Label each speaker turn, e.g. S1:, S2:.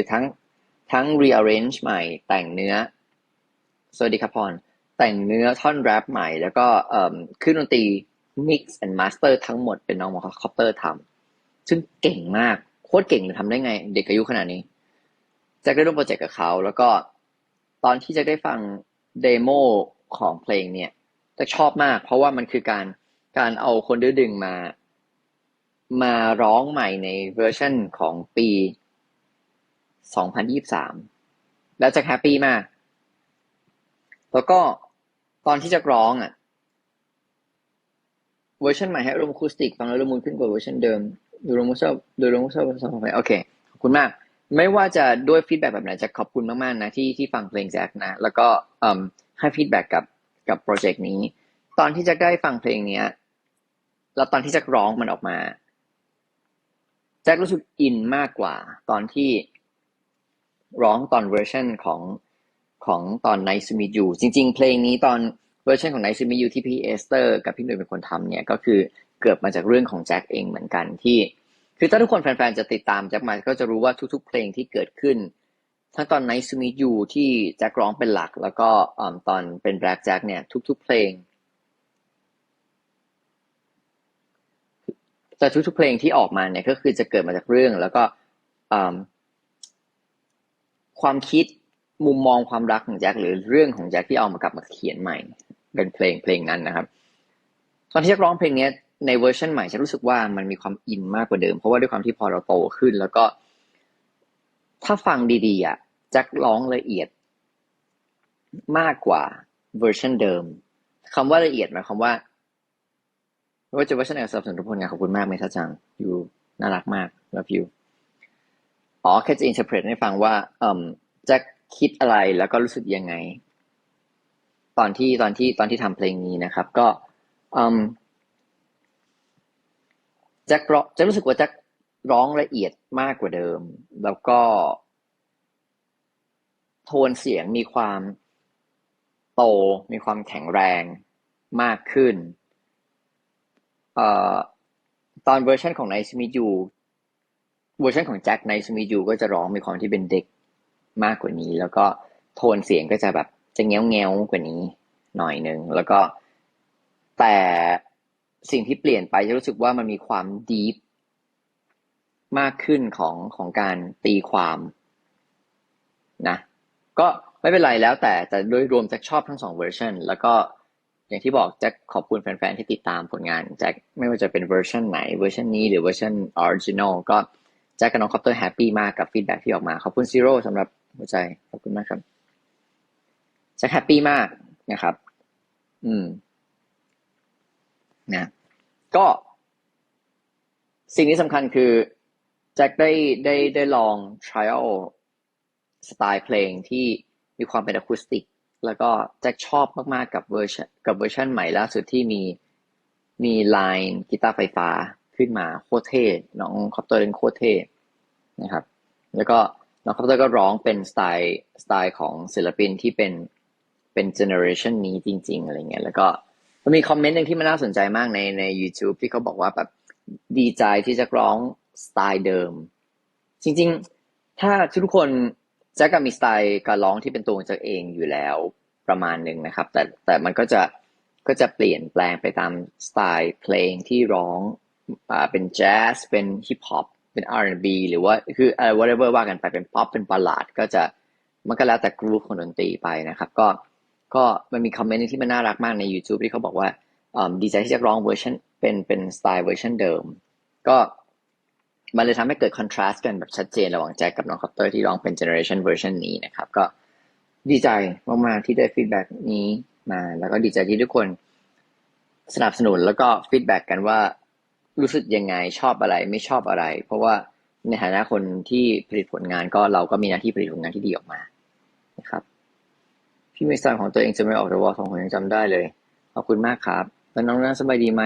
S1: คือทั้งทั้ง rearrange ใหม่แต่งเนื้อสวัสดีครับพรแต่งเนื้อท่อนแรปใหม่ แล้วก็ขึ้นดนตรี mix and master ทั้งหมดเป็นน้องมอคอปเตอร์ทำซึ่งเก่งมาก โคตรเก่งเลยทำได้ไง เด็กอายุขนาดนี้แจ็คได้ร่วมโปรเจกต์กับเขา แล้วก็ตอนที่แจ็คได้ฟังเดโมของเพลงเนี่ยจ็คชอบมาก เพราะว่ามันคือการการเอาคนดื้อดึงมา มาร้องใหม่ในเวอร์ชันของปี 2023 แล้วจ็คแฮปปี้มาก แล้วก็ตอนที่จ็คร้องอะเวอร์ชันใหม่ให้รมคูสติกฟังแล้วละมุนขึ้นกว่าเวอร์ชันเดิมดูลงมุสดูลงมุสภาษาไทยโอเคขอบคุณมาก ไม่ว่าจะด้วยฟีดแบ็กแบบไหนจะขอบคุณมากๆนะที่ที่ฟังเพลงแจ็คนะ แล้วก็ให้ฟีดแบ็กกับกับโปรเจกต์นี้ ตอนที่จ็คได้ฟังเพลงเนี้ยแล้วตอนที่จ็คร้องมันออกมาแจ็ครู้สึกอินมากกว่า ตอนที่ ร้องตอนเวอร์ชันของของตอน Nice to Meet You จริง ๆ เพลงนี้ตอนเวอร์ชันของ Nice to Meet You ที่พี่เอสเตอร์กับพี่หนุ่ยเป็นคนทำเนี่ยก็คือเกิดมาจากเรื่องของแจ็คเองเหมือนกันที่ คือถ้าทุกคนแฟนๆ จะติดตามแจ็คมาก็จะรู้ว่าทุกๆ เพลงที่เกิดขึ้น ทั้งตอน Nice to Meet You ที่แจ็คร้องเป็นหลัก แล้วก็อตอนเป็น Black Jack เนี่ยทุก ๆ เพลงแต่ทุกๆ เพลงที่ออกมาเนี่ยก็คือจะเกิดมาจากเรื่องแล้วก็ ความคิดมุมมองความรักของแจ็คหรือเรื่องของแจ็คที่เอามากลับมาเขียนใหม่ เป็นเพลงเพลงนั้นนะครับ ตอนที่แจ็คร้องเพลงนี้ในเวอร์ชันใหม่ฉันรู้สึกว่ามันมีความอินมากกว่าเดิม เพราะว่าด้วยความที่พอเราโตขึ้น แล้วก็ ถ้าฟังดีๆอะแจ็คร้องละเอียดมากกว่าเวอร์ชันเดิมคำว่าละเอียดหมายความว่าไม่ว่าจะเวอร์ชันไหนสนับสนุนทุกผลงานขอบคุณมากเมทัจังอยู่น่ารักมาก love you อ๋อแค่จะ interpret ให้ฟังว่าเอ่มแจ็คคิดอะไรแล้วก็รู้สึกยังไง ตอนที่ตอนที่ตอนที่ทำเพลงนี้นะครับ ก็อืมแจ็คร้องจะรู้สึกว่าแจ็คร้องละเอียดมากกว่าเดิม แล้วก็โทนเสียงมีความโตมีความแข็งแรงมากขึ้นเอ่อตอนเวอร์ชันของ Nice to Meet You เวอร์ชันของแจ็ค Nice to Meet You ก็จะร้องมีความที่เป็นเด็กมากกว่านี้ แล้วก็โทนเสียงก็จะแบบจะเงี้ยวเงี้ยวกว่านี้หน่อยหนึ่งแล้วก็แต่สิ่งที่เปลี่ยนไปจะรู้สึกว่ามันมีความดีฟมากขึ้นของของการตีความนะก็ไม่เป็นไรแล้วแต่แต่โดยรวมแจ็คชอบทั้งสองเวอร์ชันแล้วก็อย่างที่บอกแจ็คขอบคุณแฟนๆที่ติดตามผลงานแจ็คไม่ว่าจะเป็นเวอร์ชันไหนเวอร์ชันนี้หรือเวอร์ชันออริจินอลก็ แจ็คกับน้องคอปเตอร์แฮปปี้มากกับฟีดแบ็ที่ออกมา ขอบคุณซีโร่สำหรับหัวใจ ขอบคุณมากครับแจ็คแฮปปี้มากนะครับ อืม นะ ก็ สิ่งที่สำคัญคือแจ็คได้ได้ได้ลอง trial สไตล์เพลงที่มีความเป็นอะคูสติก แล้วก็แจ็คชอบมาก ๆ กับเวอร์ชันกับเวอร์ชันใหม่ล่าสุดที่มีมีไลน์กีตาร์ไฟฟ้า ขึ้นมาโคตรเท่น้องคอปเตอร์เล่นโคตรเท่นะครับ แล้วก็น้องคอปเตอร์ก็ร้องเป็นสไตล์สไตล์ของศิลปินที่เป็นเป็นเจเนอเรชันนี้จริง ๆ อะไรเงี้ยแล้วก็มันมีคอมเมนต์หนึ่งที่มันน่าสนใจมากในใน YouTube ที่เขาบอกว่าแบบดีใจที่จะร้องสไตล์เดิม จริง ๆ ถ้าทุกคนแจ็คก็มีสไตล์การร้องที่เป็นตัวของแจ็คเองอยู่แล้วประมาณหนึ่งนะครับ แต่แต่มันก็จะก็จะเปลี่ยนแปลงไปตามสไตล์เพลงที่ร้อง เป็นแจ๊สเป็นฮิปฮอปเป็น R&B หรือว่าคืออะไร whatever ว่ากันไปเป็นป๊อปเป็นบัลลาดก็จะมันก็แล้วแต่กรูฟของดนตรีไปนะครับ ก็ก็มันมีคอมเมนต์ที่มันน่ารักมากใน YouTube ที่เขาบอกว่าดีใจที่จะร้องเวอร์ชันเป็นเป็นสไตล์เวอร์ชันเดิม ก็มันเลยทำให้เกิดคอนทราสต์กันแบบชัดเจนระหว่างแจ็คกับน้องคอปเตอร์ที่ร้องเป็นเจเนอเรชันเวอร์ชันนี้นะครับ ก็ดีใจมากๆที่ได้ฟีดแบ็กนี้มา แล้วก็ดีใจที่ทุกคนสนับสนุนแล้วก็ฟีดแบ็กกันว่า รู้สึกยังไงชอบอะไรไม่ชอบอะไร เพราะว่าในฐานะคนที่ผลิตผลงานก็เราก็มีหน้าที่ผลิตผลงานที่ดีออกมานะครับพี่เมสันของตัวเองจะไม่ออกแต่ว่าสองคนยังจำได้เลยขอบคุณมากครับแล้วน้องนั้นสบายดีไหม